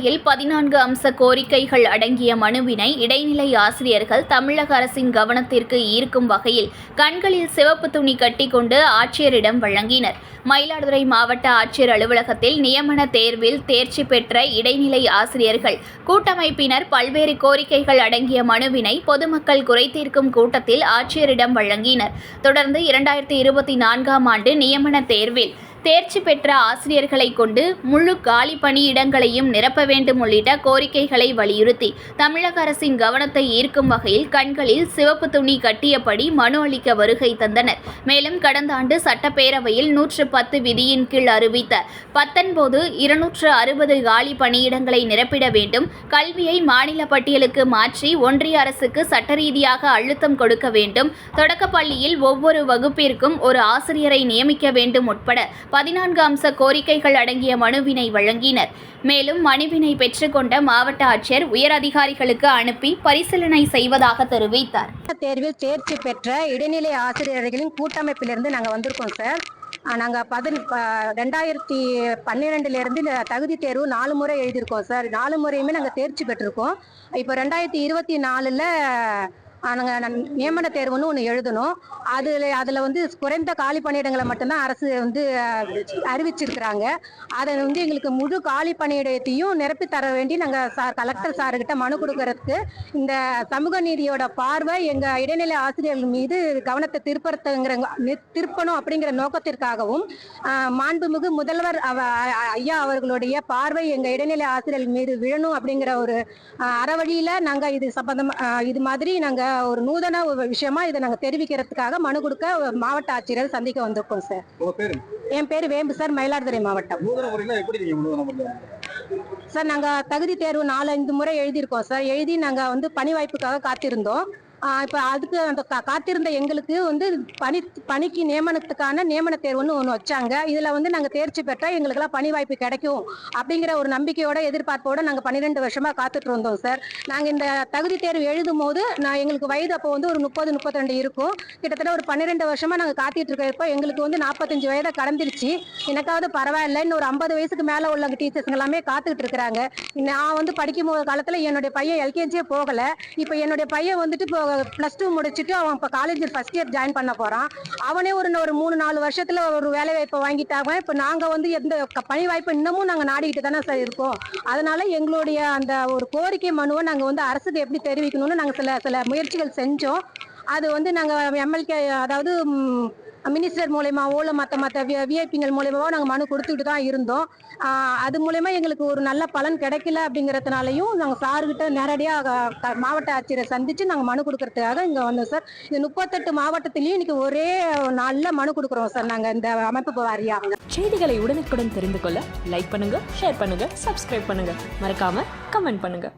மயிலாடுதுறையில் பதினான்கு அம்ச கோரிக்கைகள் அடங்கிய மனுவினை இடைநிலை ஆசிரியர்கள் தமிழக அரசின் கவனத்திற்கு ஈர்க்கும் வகையில் கண்களில் சிவப்பு துணி கட்டிக்கொண்டு ஆட்சியரிடம் வழங்கினர். மயிலாடுதுறை மாவட்ட ஆட்சியர் அலுவலகத்தில் நியமன தேர்வில் தேர்ச்சி பெற்ற இடைநிலை ஆசிரியர்கள் கூட்டமைப்பினர் பல்வேறு கோரிக்கைகள் அடங்கிய மனுவினை பொதுமக்கள் குறைதீர்க்கும் கூட்டத்தில் ஆட்சியரிடம் வழங்கினர். தொடர்ந்து இரண்டாயிரத்தி இருபத்தி நான்காம் ஆண்டு நியமன தேர்வில் தேர்ச்சி பெற்ற ஆசிரியர்களை கொண்டு முழு காலி பணியிடங்களையும் நிரப்ப வேண்டும் உள்ளிட்ட கோரிக்கைகளை வலியுறுத்தி தமிழக அரசின் கவனத்தை ஈர்க்கும் வகையில் கண்களில் சிவப்பு துணி கட்டியபடி மனு அளிக்க வருகை தந்தனர். மேலும் கடந்த ஆண்டு சட்டப்பேரவையில் நூற்று பத்து விதியின் கீழ் அறிவித்த பத்தொன்பது இருநூற்று அறுபது காலி பணியிடங்களை நிரப்பிட வேண்டும் கல்வியை மாநில பட்டியலுக்கு மாற்றி ஒன்றிய அரசுக்கு சட்டரீதியாக அழுத்தம் கொடுக்க வேண்டும் தொடக்கப்பள்ளியில் ஒவ்வொரு வகுப்பிற்கும் ஒரு ஆசிரியரை நியமிக்க வேண்டும் உட்பட பதினான்கு அம்ச கோரிக்கைகள் அடங்கிய மனுவினை வழங்கினர். மேலும் மனுவினை பெற்றுக்கொண்ட மாவட்ட ஆட்சியர் உயர் அதிகாரிகளுக்கு அனுப்பி பரிசீலனை செய்வதாக தெரிவித்தார். தேர்வில் தேர்ச்சி பெற்ற இடைநிலை ஆசிரியர்களின் கூட்டமைப்பிலிருந்து நாங்கள் வந்திருக்கோம் சார். நாங்கள் பதின் ப- ரெண்டாயிரத்தி பன்னிரெண்டுலேருந்து தகுதி தேர்வு நாலு முறை எழுதியிருக்கோம் சார். நாலு முறையுமே நாங்கள் தேர்ச்சி பெற்றிருக்கோம். இப்போ ரெண்டாயிரத்தி இருபத்தி நாலில் நாங்கள் நியமன தேர்வுன்னு ஒன்று எழுதணும். அதில் அதில் வந்து குறைந்த காலி பணியிடங்களை மட்டும்தான் அரசு வந்து அறிவிச்சிருக்கிறாங்க. அதை வந்து எங்களுக்கு முழு காலி பணியிடத்தையும் நிரப்பி தர வேண்டி நாங்கள் சார் கலெக்டர் சார்கிட்ட மனு கொடுக்கறதுக்கு இந்த சமூக நீதியோட பார்வை எங்கள் இடைநிலை ஆசிரியர்கள் மீது கவனத்தை திருப்பறத்துங்கிற திருப்பணும் அப்படிங்கிற நோக்கத்திற்காகவும் மாண்புமிகு முதல்வர் அவ அ- ஐயா அவர்களுடைய பார்வை எங்கள் இடைநிலை ஆசிரியர்கள் மீது விழணும் அப்படிங்கிற ஒரு அறவழியில் நாங்கள் இது சம்பந்தமாக இது மாதிரி நாங்கள் ஒரு நூதன விஷயமா இதை நாங்க தெரிவிக்கிறதுக்காக மனு கொடுக்க மாவட்ட ஆட்சியர் சந்திக்க வந்திருக்கோம் சார் என் பேர் வேம்பு சார் மயிலாடுதுறை மாவட்டம். சார் நாங்கள் தகுதி தேர்வு நாலஞ்சு முறை எழுதியிருக்கோம் சார் எழுதி நாங்கள் வந்து பணி வாய்ப்புக்காக காத்திருந்தோம். இப்போ அதுக்கு அந்த கா- காத்திருந்த எங்களுக்கு வந்து பணி பணிக்கு நியமனத்துக்கான நியமன தேர்வுன்னு ஒன்று வச்சாங்க. இதில் வந்து நாங்கள் தேர்ச்சி பெற்றால் எங்களுக்கெல்லாம் பணி வாய்ப்பு கிடைக்கும் அப்படிங்கிற ஒரு நம்பிக்கையோட எதிர்பார்ப்போட நாங்கள் பன்னிரெண்டு வருஷமாக காத்துட்டு இருந்தோம் சார் நாங்கள் இந்த தகுதி தேர்வு எழுதும் போது நான் எங்களுக்கு வயது அப்போ வந்து ஒரு முப்பது முப்பத்திரெண்டு இருக்கும். கிட்டத்தட்ட ஒரு பன்னிரெண்டு வருஷமாக நாங்கள் காத்துட்டு இருக்கிறப்போ எங்களுக்கு வந்து நாற்பத்தஞ்சு வயதை கடந்துருச்சு. எனக்காவது பரவாயில்ல. இன்னும் ஒரு ஐம்பது வயசுக்கு மேலே உள்ள டீச்சர்ஸ் எல்லாமே காத்துக்கிட்டு இருக்கிறாங்க. நான் வந்து படிக்கும் போது காலத்தில் என்னுடைய பையன் எல்கேஜியே போகலை. இப்போ என்னுடைய பையன் வந்துட்டு இப்போ ப்ளஸ் டூ முடிச்சுட்டு அவன் இப்போ காலேஜ் ஃபர்ஸ்ட் இயர் ஜாயின் பண்ண போகிறான் அவனே ஒரு ஒரு மூணு நாலு வருஷத்தில் ஒரு வேலை வாய்ப்பை வாங்கிட்டாங்க. இப்போ நாங்கள் வந்து எந்த பணி வாய்ப்பு இன்னமும் நாங்கள் நாடிக்கிட்டு தானே சார் இருக்கோம். அதனால எங்களுடைய அந்த ஒரு கோரிக்கை மனுவை நாங்கள் வந்து அரசுக்கு எப்படி தெரிவிக்கணும்னு நாங்கள் சில சில முயற்சிகள் செஞ்சோம். அது வந்து நாங்கள் எம்எல்கே அதாவது மினிஸ்டர் மூலயமாவோ இல்லை மற்ற மற்ற விஐபிங்கள் மூலயமாவோ நாங்கள் மனு கொடுத்துக்கிட்டு தான் இருந்தோம். அது மூலயமா எங்களுக்கு ஒரு நல்ல பலன் கிடைக்கல அப்படிங்கிறதுனாலையும் நாங்கள் சார்கிட்ட நேரடியாக மாவட்ட ஆட்சியரை சந்திச்சு நாங்கள் மனு கொடுக்கறதுக்காக இங்கே வந்தோம் சார் இந்த முப்பத்தெட்டு மாவட்டத்திலையும் இன்னைக்கு ஒரே நாளில் மனு கொடுக்குறோம் சார் நாங்கள் இந்த அமைப்பு வாரியாக செய்திகளை உடனுக்குடன் தெரிந்து கொள்ள லைக் பண்ணுங்க ஷேர் பண்ணுங்க சப்ஸ்கிரைப் பண்ணுங்க. மறக்காம கமெண்ட் பண்ணுங்க.